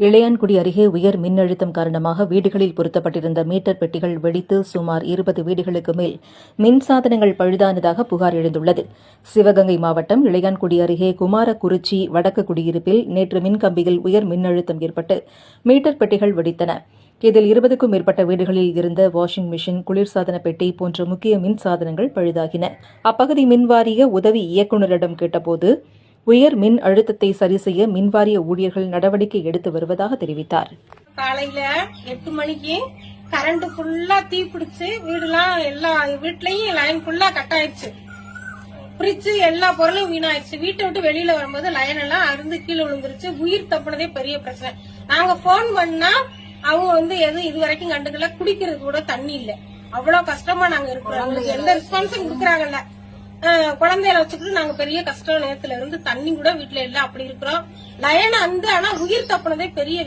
இளையான்குடி அருகே உயர் மின்னழுத்தம் காரணமாக வீடுகளில் பொருத்தப்பட்டிருந்த மீட்டர் பெட்டிகள் வெடித்து சுமார் இருபது வீடுகளுக்கு மேல் மின்சாதனங்கள் பழுதானதாக புகார் எழுந்துள்ளது. சிவகங்கை மாவட்டம் இளையான்குடி அருகே குமாரக்குறிச்சி வடக்கு குடியிருப்பில் நேற்று மின்கம்பியில் உயர் மின்னழுத்தம் ஏற்பட்டு மீட்டர் பெட்டிகள் வெடித்தன. இதில் இருபதுக்கும் மேற்பட்ட வீடுகளில் இருந்த வாஷிங் மிஷின் குளிர்சாதன பெட்டி போன்ற முக்கிய மின் சாதனங்கள் பழுதாகின. அப்பகுதி மின்வாரிய உதவி இயக்குநரிடம் கேட்டபோது உயர் மின் அழுத்தத்தை சரி செய்ய மின்வாரிய ஊழியர்கள் நடவடிக்கை எடுத்து வருவதாக தெரிவித்தார். காலையில எட்டு மணிக்கு கரண்ட் ஃபுல்லா தீ பிடிச்சு வீடுலாம் எல்லா வீட்லயும் லைன் ஃபுல்லா கட் ஆயிடுச்சு. ஃப்ரிட்ஜ் எல்லா பொருளும் வீணாயிடுச்சு. வீட்டை விட்டு வெளியில வரும்போது லைன் எல்லாம் அருந்து கீழே விழுந்துருச்சு. உயிர் தப்புனதே பெரிய பிரச்சனை. நாங்க போன் பண்ணா அவங்க வந்து எதுவும் இது வரைக்கும் கண்டுக்கல. குடிக்கிறது கூட தண்ணி இல்ல. அவ்வளவு கஷ்டமா நாங்க இருக்கிறோம். அவங்களுக்கு எந்த ரெஸ்பான்ஸும் கொடுக்குறாங்கல்ல. அஹ் குழந்தைகளை வச்சுக்கிட்டு நாங்க பெரிய கஷ்டம் நேரத்துல இருந்து தண்ணி கூட வீட்டுல இல்ல அப்படி இருக்கிறோம். லயன் அந்த ஆனா உயிர் தப்புனதே பெரிய